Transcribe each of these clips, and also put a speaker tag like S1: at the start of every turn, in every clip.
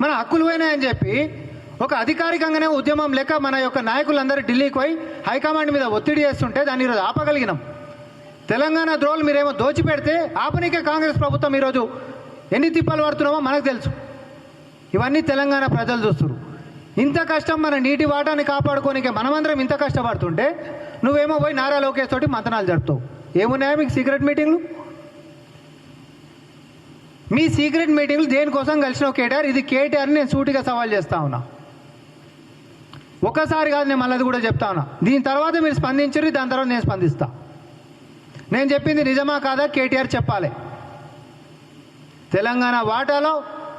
S1: మన హక్కులు పోయినాయని చెప్పి ఒక అధికారికంగానే ఉద్యమం లెక్క మన యొక్క నాయకులందరూ ఢిల్లీకి పోయి హైకమాండ్ మీద ఒత్తిడి చేస్తుంటే దాన్ని ఈరోజు ఆపగలిగినాం. తెలంగాణ ద్రోహులు మీరేమో దోచిపెడితే ఆపనికే కాంగ్రెస్ ప్రభుత్వం ఈరోజు ఎన్ని తిప్పలు పడుతున్నామో మనకు తెలుసు. ఇవన్నీ తెలంగాణ ప్రజలు చూస్తారు ఇంత కష్టం మన నీటి వాటాన్ని కాపాడుకోనికే మనమందరం ఇంత కష్టపడుతుంటే నువ్వేమో పోయి నారా లోకేష్ తోటి మంతనాలు జరుపుతావు. ఏమున్నాయా మీకు సీక్రెట్ మీటింగ్లు మీ సీక్రెట్ మీటింగ్లు దేనికోసం కలిసిన కేటీఆర్? ఇది కేటీఆర్ని నేను సూటిగా సవాల్ చేస్తా ఉన్నా. ఒకసారి కాదు నేను మళ్ళీ కూడా చెప్తా ఉన్నా. దీని తర్వాత మీరు స్పందించరు దాని తర్వాత నేను స్పందిస్తా. నేను చెప్పింది నిజమా కాదా? కేటీఆర్ చెప్పాలి. తెలంగాణ వాటాలో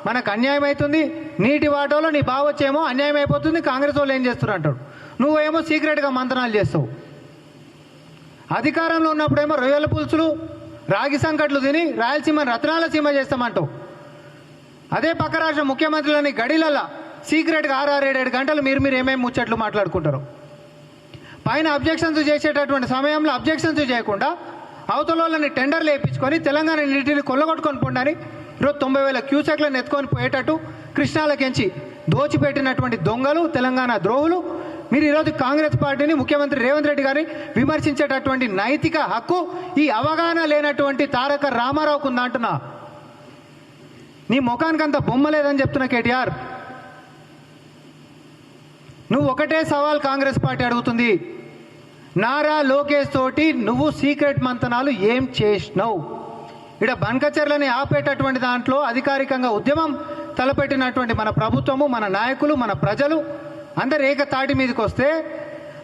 S1: మనకు అన్యాయం అవుతుంది నీటి వాటాలో నీ బావొచ్చేమో అన్యాయం అయిపోతుంది కాంగ్రెస్ వాళ్ళు ఏం చేస్తున్నారు అంటాడు నువ్వేమో సీక్రెట్గా మంతనాలు చేస్తావు. అధికారంలో ఉన్నప్పుడేమో రొయ్యల పులుసులు రాగి సంకట్లు తిని రాయలసీమ రత్నాల సీమ చేస్తామంటావు. అదే పక్క రాష్ట్ర ముఖ్యమంత్రులని గడిలల్లా సీక్రెట్గా ఆరు ఆరు గంటలు మీరు మీరు ఏమేమి ముచ్చట్లు మాట్లాడుకుంటారు. పైన అబ్జెక్షన్స్ చేసేటటువంటి సమయంలో అబ్జెక్షన్స్ చేయకుండా అవతల వాళ్ళని టెండర్లు వేయించుకొని తెలంగాణ నీటిని కొల్లగొట్టుకొని పొండని ఈరోజు తొంభై వేల క్యూసెక్లను ఎత్తుకొని పోయేటట్టు కృష్ణాలకెంచి దోచిపెట్టినటువంటి దొంగలు తెలంగాణ ద్రోహులు మీరు ఈరోజు కాంగ్రెస్ పార్టీని ముఖ్యమంత్రి రేవంత్ రెడ్డి గారిని విమర్శించేటటువంటి నైతిక హక్కు ఈ అవగాహన లేనటువంటి తారక రామారావుకు ఉందా అంటున్నా. నీ ముఖానికి అంత బొమ్మ లేదని చెప్తున్నా కేటీఆర్. నువ్వు ఒకటే సవాల్ కాంగ్రెస్ పార్టీ అడుగుతుంది. నారా లోకేష్ తోటి నువ్వు సీక్రెట్ మంతనాలు ఏం చేసినావు? ఇక్కడ బంకచర్లని ఆపేటటువంటి దాంట్లో అధికారికంగా ఉద్యమం తలపెట్టినటువంటి మన ప్రభుత్వము మన నాయకులు మన ప్రజలు అందరు ఏకతాటి మీదకి వస్తే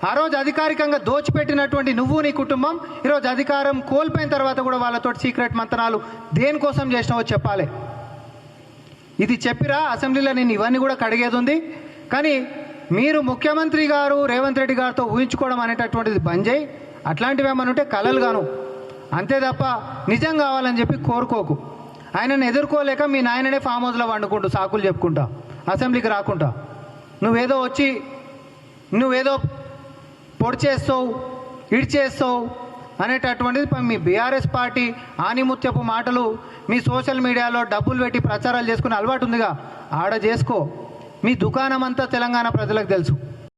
S1: ఆ రోజు అధికారికంగా దోచిపెట్టినటువంటి నువ్వు నీ కుటుంబం ఈరోజు అధికారం కోల్పోయిన తర్వాత కూడా వాళ్ళతో సీక్రెట్ మంతనాలు దేనికోసం చేసినావో చెప్పాలి. ఇది చెప్పిరా అసెంబ్లీలో నేను ఇవన్నీ కూడా కడిగేది ఉంది. కానీ మీరు ముఖ్యమంత్రి గారు రేవంత్ రెడ్డి గారితో ఊహించుకోవడం అనేటటువంటిది బంద్ చేయి. అట్లాంటివి ఏమని ఉంటే కలలు గాను. అంతే తప్ప నిజం కావాలని చెప్పి కోరుకోకు. ఆయనను ఎదుర్కోలేక మీ నాయననే ఫామ్ హౌస్లో వండుకుంటూ సాకులు చెప్పుకుంటా అసెంబ్లీకి రాకుంటా. నువ్వేదో వచ్చి నువ్వేదో పొడి చేస్తావు ఇడిచేస్తావు అనేటటువంటిది మీ బీఆర్ఎస్ పార్టీ ఆనిముత్యపు మాటలు మీ సోషల్ మీడియాలో డబ్బులు పెట్టి ప్రచారాలు చేసుకునే అలవాటు ఉందిగా. ఆడ చేసుకో. మీ దుకాణం అంతా తెలంగాణ ప్రజలకు తెలుసు.